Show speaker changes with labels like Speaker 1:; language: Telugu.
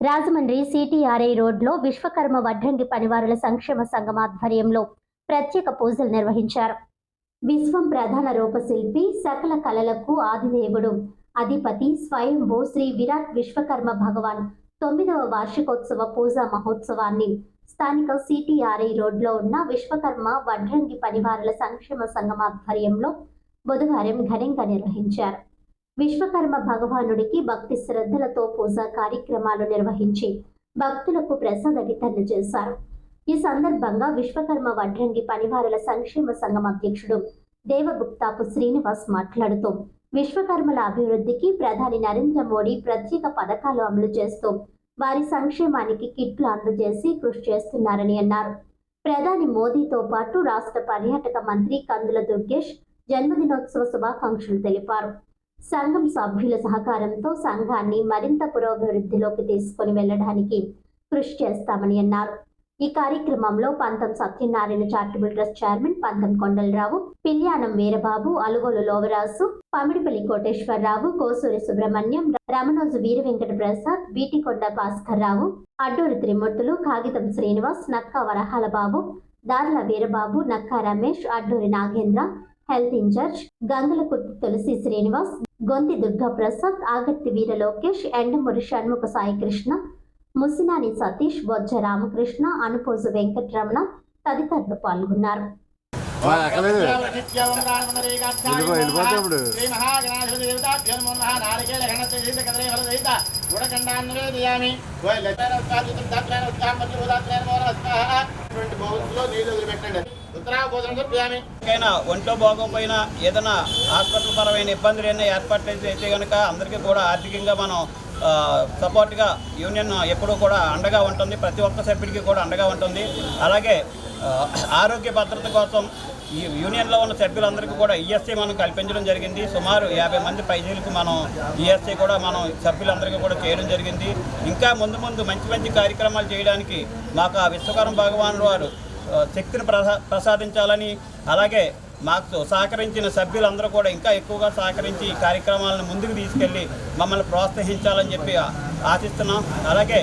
Speaker 1: రాజమండ్రి సిటీఆర్ఐ రోడ్లో విశ్వకర్మ వడ్రంగి పనివారుల సంక్షేమ సంఘం ఆధ్వర్యంలో ప్రత్యేక పూజలు నిర్వహించారు. విశ్వం ప్రధాన రూపశిల్పి సకల కళలకు ఆదిదేవుడు. అధిపతి స్వయంభూ శ్రీ విరాట్ విశ్వకర్మ భగవాన్. తొమ్మిదవ వార్షికోత్సవ పూజా మహోత్సవాన్ని స్థానిక సిటీఆర్ఐ రోడ్లో ఉన్న విశ్వకర్మ వడ్రంగి పనివారుల సంక్షేమ సంఘం ఆధ్వర్యంలో బుధవారం ఘనంగా నిర్వహించారు. విశ్వకర్మ భగవానుడికి భక్తి శ్రద్ధలతో పూజా కార్యక్రమాలు నిర్వహించి భక్తులకు ప్రసాద వితరణ చేశారు. ఈ సందర్భంగా విశ్వకర్మ వడ్రంగి పనివారుల సంక్షేమ సంఘం అధ్యక్షుడు దేవగుప్తాపు శ్రీనివాస్ మాట్లాడుతూ విశ్వకర్మల అభివృద్ధికి ప్రధాని నరేంద్ర మోడీ ప్రత్యేక పథకాలు అమలు చేస్తూ వారి సంక్షేమానికి కిట్లు అందజేసి కృషి చేస్తున్నారని అన్నారు. ప్రధాని మోదీతో పాటు రాష్ట్ర పర్యాటక మంత్రి కందుల దుర్గేష్ జన్మదినోత్సవ శుభాకాంక్షలు తెలిపారు. సంఘం సభ్యుల సహకారంతో సంఘాన్ని మరింత పురోభివృద్ధిలోకి తీసుకుని వెళ్ళడానికి కృషి చేస్తామని అన్నారు. ఈ కార్యక్రమంలో పంతం సత్యనారాయణ చారిటబుల్ ట్రస్ట్ చైర్మన్ పంతం కొండలరావు పిల్యానం వీరబాబు అలుగోలు లోవరాజు పమిడిపల్లి కోటేశ్వరరావు కోసూరి సుబ్రహ్మణ్యం రమణోజు వీర వెంకట ప్రసాద్ బీటికొండ భాస్కర్ రావు అడ్డూరి త్రిమూర్తులు కాగితం Srinivas Nakka Varahala Babu Darla Veerababu Nakka Ramesh Adduri Nagendra health in charge Gangalakurthi Tulasi Srinivas Gonthi Durga Prasad Agarthi Veera Lokesh Endamuri Shanmukha Saikrishna Musinani Satish Bojja Ramakrishna Anupoju Venkataramana తదితరులు పాల్గొన్నారు.
Speaker 2: ఎవరికైనా ఒంట్లో బాగోపోయినా ఏదైనా హాస్పిటల్ పరమైన ఇబ్బందులు ఏమైనా ఏర్పాట్లు అయితే కనుక అందరికీ కూడా ఆర్థికంగా మనం సపోర్ట్గా యూనియన్ ఎప్పుడూ కూడా అండగా ఉంటుంది. ప్రతి ఒక్క సభ్యుడికి కూడా అండగా ఉంటుంది. అలాగే ఆరోగ్య భద్రత కోసం ఈ యూనియన్లో ఉన్న సభ్యులందరికీ కూడా ఈఎస్ఐ మనం కల్పించడం జరిగింది. సుమారు యాభై మంది పైజీలకు మనం ఈఎస్ఐ కూడా మనం సభ్యులందరికీ కూడా చేయడం జరిగింది. ఇంకా ముందు ముందు మంచి మంచి కార్యక్రమాలు చేయడానికి మాకు ఆ విశ్వకరం భగవానుడు వారు శక్తిని ప్రసా ప్రసాదించాలని అలాగే మాకు సహకరించిన సభ్యులందరూ కూడా ఇంకా ఎక్కువగా సహకరించి ఈ కార్యక్రమాలను ముందుకు తీసుకెళ్ళి మమ్మల్ని ప్రోత్సహించాలని చెప్పి ఆశిస్తున్నాం. అలాగే